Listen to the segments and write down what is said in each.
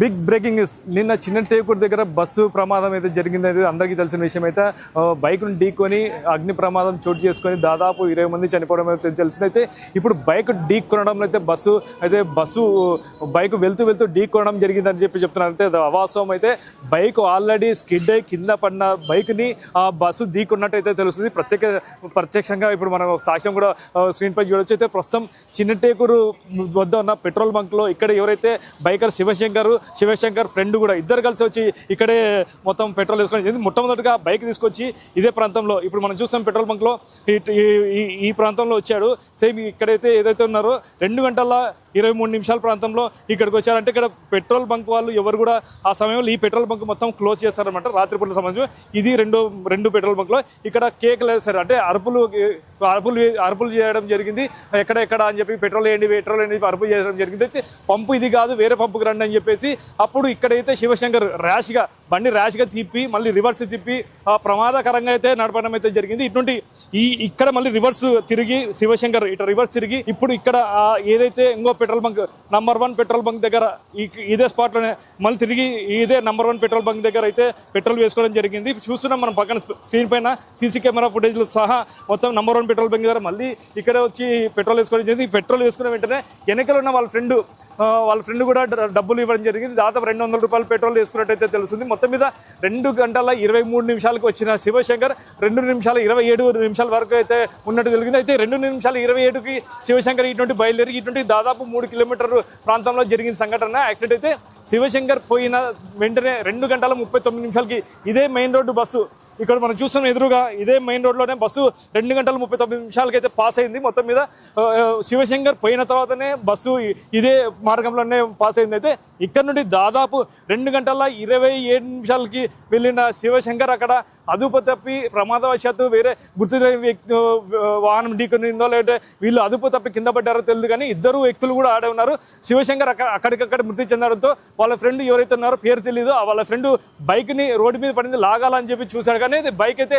Big breaking news. నిన్న చిన్న టేకూరు దగ్గర బస్సు ప్రమాదం అయితే జరిగింది అయితే అందరికీ తెలిసిన విషయం అయితే బైక్ను ఢీకొని అగ్ని ప్రమాదం చోటు చేసుకొని దాదాపు ఇరవై మంది చనిపోవడం అయితే తెలిసింది. అయితే ఇప్పుడు బైక్ ఢీ కొనడంలో అయితే బస్సు అయితే బస్సు బైక్ వెళ్తూ వెళ్తూ ఢీ కొనడం జరిగిందని చెప్పి చెప్తున్నారు. అయితే అవాస్తవం అయితే బైక్ ఆల్రెడీ స్కిడ్ అయి కింద పడిన బైక్ని ఆ బస్సు ఢీ కొన్నట్టు అయితే తెలుస్తుంది. ప్రత్యేక ప్రత్యక్షంగా ఇప్పుడు మనం సాక్ష్యం కూడా స్క్రీన్ పై చూడొచ్చు. అయితే ప్రస్తుతం చిన్న టేకూరు వద్ద ఉన్న పెట్రోల్ బంక్లో ఇక్కడ ఎవరైతే బైకర్ శివశంకర్ శివశంకర్ ఫ్రెండ్ కూడా ఇద్దరు కలిసి వచ్చి ఇక్కడే మొత్తం పెట్రోల్ తీసుకొని జరిగింది. మొట్టమొదటిగా బైక్ తీసుకొచ్చి ఇదే ప్రాంతంలో ఇప్పుడు మనం చూస్తాం పెట్రోల్ బంక్లో ఈ ఈ- ప్రాంతంలో వచ్చాడు. సేమ్ ఇక్కడైతే ఏదైతే ఉన్నారో రెండు గంటల ఇరవై మూడు నిమిషాల ప్రాంతంలో ఇక్కడికి వచ్చారంటే ఇక్కడ పెట్రోల్ బంక్ వాళ్ళు ఎవరు కూడా ఆ సమయంలో ఈ పెట్రోల్ బంక్ మొత్తం క్లోజ్ చేస్తారనమాట రాత్రిపూట సంబంధించి ఇది రెండు రెండు పెట్రోల్ బంక్లో. ఇక్కడ కేక్ వేస్తారు అంటే అరుపులు అరుపులు అరుపులు చేయడం జరిగింది. ఎక్కడ ఎక్కడ అని చెప్పి పెట్రోల్ వేయండి పెట్రోల్ వేయండి అరుపులు చేయడం జరిగింది. అయితే పంపు ఇది కాదు వేరే పంపుకు రండి అని చెప్పేసి అప్పుడు ఇక్కడైతే శివశంకర్ ర్యాష్గా బండి ర్యాష్గా తిప్పి మళ్ళీ రివర్స్ తిప్పి ఆ ప్రమాదకరంగా అయితే నడపడం అయితే జరిగింది. ఇటువంటి ఈ ఇక్కడ మళ్ళీ రివర్స్ తిరిగి శివశంకర్ ఇటు రివర్స్ తిరిగి ఇప్పుడు ఇక్కడ ఏదైతే ఇంకో petrol bunk number one petrol bunk దగ్గర ఇదే స్పాట్లోనే మళ్ళీ తిరిగి ఇదే నంబర్ వన్ పెట్రోల్ బంక్ దగ్గర అయితే పెట్రోల్ వేసుకోవడం జరిగింది. చూస్తున్నాం మనం పక్కన స్క్రీన్ పైన సీసీ కెమెరా ఫుటేజ్లు సహా మొత్తం నంబర్ వన్ పెట్రోల్ బంక్ దగ్గర మళ్ళీ ఇక్కడ వచ్చి పెట్రోల్ వేసుకోవడం జరిగింది. పెట్రోల్ వేసుకున్న వెంటనే వెనకలు ఉన్న వాళ్ళ ఫ్రెండ్ వాళ్ళ ఫ్రెండ్ కూడా డబ్బులు ఇవ్వడం జరిగింది. దాదాపు రెండు వందల రూపాయలు పెట్రోల్ వేసుకున్నట్టయితే తెలుస్తుంది. మొత్తం మీద రెండు గంటల ఇరవై మూడు నిమిషాలకు వచ్చిన శివశంకర్ రెండు నిమిషాల ఇరవై ఏడు నిమిషాల వరకు అయితే ఉన్నట్టు తెలిగింది. అయితే రెండు నిమిషాల ఇరవై ఏడుకి శివశంకర్ ఇటువంటి బయలుదేరి ఇటువంటి దాదాపు మూడు కిలోమీటర్ ప్రాంతంలో జరిగిన సంఘటన యాక్సిడెంట్ అయితే శివశంకర్ పోయిన వెంటనే రెండు గంటల ముప్పై తొమ్మిది నిమిషాలకి ఇదే మెయిన్ రోడ్డు బస్సు ఇక్కడ మనం చూస్తున్నాం ఎదురుగా ఇదే మెయిన్ రోడ్లోనే బస్సు రెండు గంటల ముప్పై తొమ్మిది నిమిషాలకైతే పాస్ అయింది. మొత్తం మీద శివశంకర్ పోయిన తర్వాతనే బస్సు ఇదే మార్గంలోనే పాస్ అయింది. అయితే ఇక్కడ నుండి దాదాపు రెండు గంటల ఇరవై ఏడు నిమిషాలకి వెళ్ళిన శివశంకర్ అక్కడ అదుపు తప్పి ప్రమాదవశాత్తు వేరే గుర్తు వ్యక్తి వాహనం ఢీకొనిందో లేదంటే వీళ్ళు అదుపు తప్పి కింద పడ్డారో తెలియదు కానీ ఇద్దరు వ్యక్తులు కూడా ఆడే ఉన్నారు. శివశంకర్ అక్కడ అక్కడికక్కడ మృతి చెందడంతో వాళ్ళ ఫ్రెండ్ ఎవరైతే ఉన్నారో పేరు తెలియదు వాళ్ళ ఫ్రెండ్ బైక్ని రోడ్డు మీద పడింది. లాగాలని చెప్పి చూశాడు. లాగానే బైక్ అయితే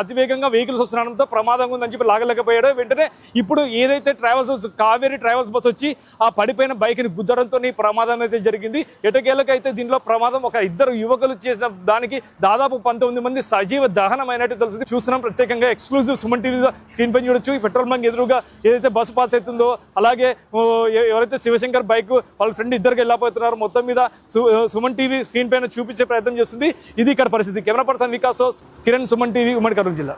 అతివేగంగా వెహికల్స్ వస్తుండడంతో ప్రమాదంగా ఉందని చెప్పి లాగలేకపోయాడు. వెంటనే ఇప్పుడు ఏదైతే travels bus Kaveri travels bus వచ్చి ఆ పడిపోయిన బైక్ని గుద్దడంతో ప్రమాదం అయితే జరిగింది. ఎటకేళ్ళకైతే దీనిలో ప్రమాదం ఒక ఇద్దరు యువకులు చేసిన దానికి దాదాపు పంతొమ్మిది మంది సజీవ దహనం అయినట్టు తెలుస్తుంది. చూస్తున్నాం ప్రత్యేకంగా ఎక్స్క్లూజివ్ సుమన్ టీవీ స్క్రీన్ పై చూడొచ్చు. ఈ పెట్రోల్ బంక్ ఎదురుగా ఏదైతే బస్సు పాస్ అవుతుందో అలాగే ఎవరైతే శివశంకర్ బైక్ వాళ్ళ ఫ్రెండ్ ఇద్దరికి వెళ్ళిపోతున్నారు మొత్తం మీద సుమన్ టీవీ స్క్రీన్ పైన చూపించే ప్రయత్నం చేస్తుంది. ఇది ఇక్కడ పరిస్థితి. కెమెరా పర్సన్ వికాస్ కోసం కిరణ్ సుమన్ టీవీ ఉమ్మడి కర్నూలు జిల్లా.